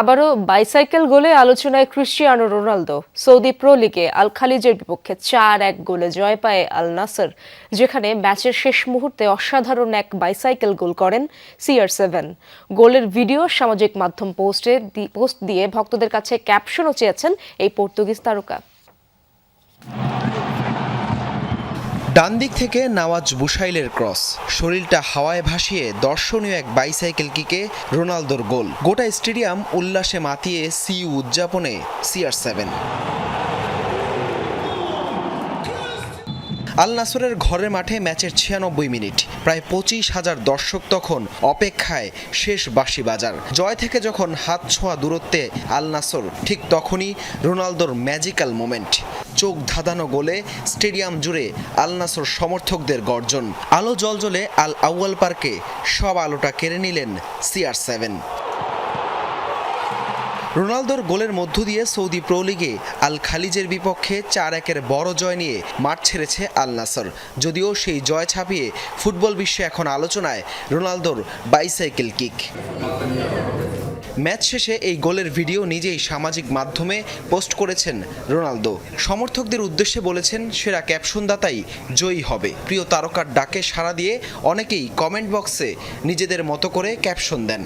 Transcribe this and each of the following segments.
আবারও বাইসাইকেল গোলে আলোচনায় ক্রিশ্চিয়ানো রোনালদো। সৌদি প্রো লিগে আল খালিজের বিপক্ষে চার এক গোলে জয় পায় আল নাসর যেখানে ম্যাচের শেষ মুহূর্তে অসাধারণ এক বাইসাইকেল গোল করেন সিআর সেভেন। গোলের ভিডিও সামাজিক মাধ্যম পোস্টে পোস্ট দিয়ে ভক্তদের কাছে ক্যাপশনও চেয়েছেন এই পর্তুগিজ তারকা। ডান দিক থেকে নাওয়াজ বুসাইলের ক্রস। শরীরটা হাওয়ায় ভাসিয়ে দর্শনীয় এক বাইসাইকেল কিকে রোনালদোর গোল। গোটা স্টেডিয়াম উল্লাসে মাতিয়ে সিইউ উদযাপনে সিআর সেভেন। আল নাসরের ঘরের মাঠে ম্যাচের ছিয়ানব্বই মিনিট। প্রায় পঁচিশ হাজার দর্শক তখন অপেক্ষায় শেষ বাঁশি বাজার। জয় থেকে যখন হাত ছোঁয়া দূরত্বে আল নাসর, ঠিক তখনই রোনালদোর ম্যাজিক্যাল মোমেন্ট। চোখ ধাঁধানো গোলে স্টেডিয়াম জুড়ে আল নাসর সমর্থকদের গর্জন। আলো জলজলে আল আউয়াল পার্কে সব আলোটা কেড়ে নিলেন সিআর সেভেন রোনালদোর গোলের মধ্য দিয়ে সৌদি প্রো লিগে আল খালিজের বিপক্ষে চার একের বড় জয় নিয়ে মাঠ ছেড়েছে আল নাসর যদিও সেই জয় ছাপিয়ে ফুটবল বিশ্বে এখন আলোচনায় রোনালদোর বাইসাইকেল কিক। ম্যাচ শেষে এই গোলের ভিডিও নিজেই সামাজিক মাধ্যমে পোস্ট করেছেন রোনালদো। সমর্থকদের উদ্দেশ্যে বলেছেন, সেরা ক্যাপশনদাতাই জয়ী হবে। প্রিয় তারকার ডাকে সাড়া দিয়ে অনেকেই কমেন্ট বক্সে নিজেদের মতো করে ক্যাপশন দেন।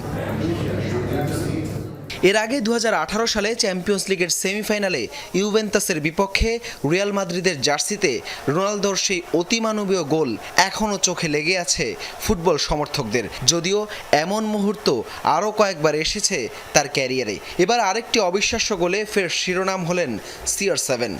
এর আগে দু হাজার আঠারো সালে চ্যাম্পিয়ন্স লিগের সেমিফাইনালে ইউভেন্তাসের বিপক্ষে রিয়াল মাদ্রিদের জার্সিতে রোনালদোর সেই অতিমানবীয় গোল এখনও চোখে লেগে আছে ফুটবল সমর্থকদের। যদিও এমন মুহূর্ত আরও কয়েকবার এসেছে তার ক্যারিয়ারে। এবার আরেকটি অবিশ্বাস্য গোলে ফের শিরোনাম হলেন সিআর সেভেন।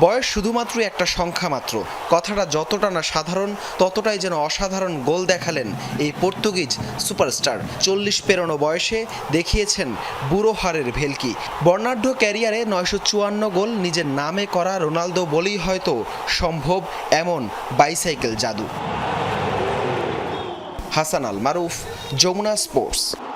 বয়স শুধুমাত্র একটা সংখ্যা মাত্র। কথাটা যতটা না সাধারণ, ততটাই যেন অসাধারণ গোল দেখালেন এই পর্তুগিজ সুপারস্টার। চল্লিশ পেরোনো বয়সে দেখিয়েছেন বুড়ো হারের ভেলকি। বর্ণাঢ্য ক্যারিয়ারে নয়শো চুয়ান্ন গোল নিজের নামে করা রোনালদো বলেই হয়তো সম্ভব এমন বাইসাইকেল জাদু। হাসান আল মারুফ, যমুনা স্পোর্টস।